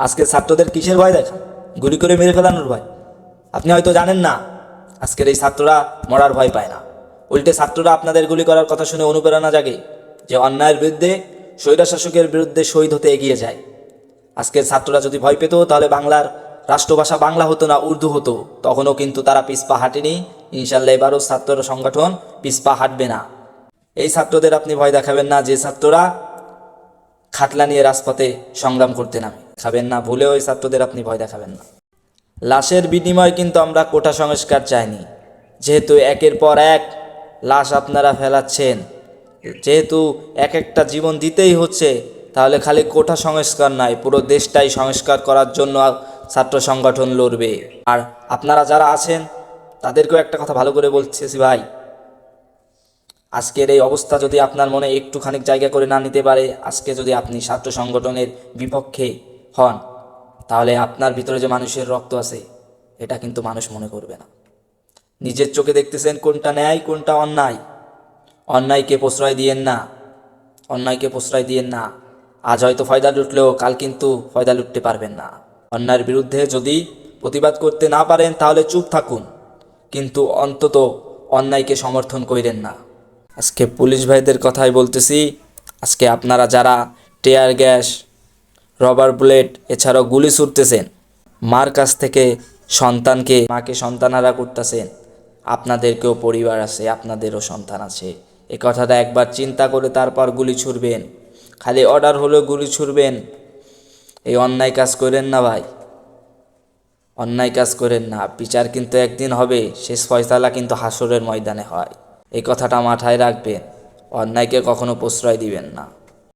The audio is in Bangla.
আজকে ছাত্রদের কিসের ভয় দেখা? গুলি করে মেরে ফেলানোর ভয়। আপনি হয়তো জানেন না, আজকের এই ছাত্ররা মরার ভয় পায় না। উল্টে ছাত্ররা আপনাদের গুলি করার কথা শুনে অনুপ্রেরণা জাগে যে অন্যায়ের বিরুদ্ধে, স্বৈরাশাসকের বিরুদ্ধে শহীদ হতে এগিয়ে যায়। আজকের ছাত্ররা যদি ভয় পেত, তাহলে বাংলার রাষ্ট্রভাষা বাংলা হতো না, উর্দু হতো। তখনও কিন্তু তারা পিসপা হাঁটেনি। ইনশাল্লাহ এবারও ছাত্র সংগঠন পিসপা হাঁটবে না। এই ছাত্রদের আপনি ভয় দেখাবেন না, যে ছাত্ররা খাটলা নিয়ে রাজপথে সংগ্রাম করতে নামে। খাবেন না, ভুলেও ওই ছাত্রদের আপনি ভয় দেখাবেন না। লাশের বিনিময়ে কিন্তু আমরা কোটা সংস্কার চাইনি। যেহেতু একের পর এক লাশ আপনারা ফেলাচ্ছেন, যেহেতু এক একটা জীবন দিতেই হচ্ছে, তাহলে খালি কোটা সংস্কার নয়, পুরো দেশটাই সংস্কার করার জন্য ছাত্র সংগঠন লড়বে। আর আপনারা যারা আছেন, তাদেরকেও একটা কথা ভালো করে বলতেছি ভাই। আজকের এই অবস্থা যদি আপনার মনে একটুখানি জায়গা করে না নিতে পারে, আজকে যদি আপনি ছাত্র সংগঠনের বিপক্ষে হন, তাহলে আপনার ভিতরে যে মানুষের রক্ত আছে, এটা কিন্তু মানুষ মনে করবে না। নিজের চোখে দেখতেছেন কোনটা ন্যায়, কোনটা অন্যায়। অন্যায়কে প্রশ্রয় দিয়েন না। অন্যায়কে প্রশ্রয় দিয়েন না। আজ হয়তো ফয়দা লুটলেও কাল কিন্তু ফয়দা লুটতে পারবেন না। অন্যায়ের বিরুদ্ধে যদি প্রতিবাদ করতে না পারেন, তাহলে চুপ থাকুন। কিন্তু অন্তত অন্যায়কে সমর্থন করিলেন না। আজকে পুলিশ ভাইদের কথাই বলতেছি, আজকে আপনারা যারা টেয়ার গ্যাস, রবার বুলেট এছাড়াও গুলি ছুটতেছেন মার কাছ থেকে সন্তানকে, মাকে সন্তানারা করতেছেন, আপনাদেরকেও পরিবার আছে, আপনাদেরও সন্তান আছে। এ কথাটা একবার চিন্তা করে তারপর গুলি ছুড়বেন। খালি অর্ডার হলেও গুলি ছুড়বেন। এই অন্যায় কাজ করেন না ভাই। অন্যায় কাজ করেন না। বিচার কিন্তু একদিন হবে, শেষ ফয়সালা কিন্তু হাসরের ময়দানে হয়। এই কথাটা মাথায় রাখবেন অন্যায়কে কখনো প্রশ্রয় দিবেন না।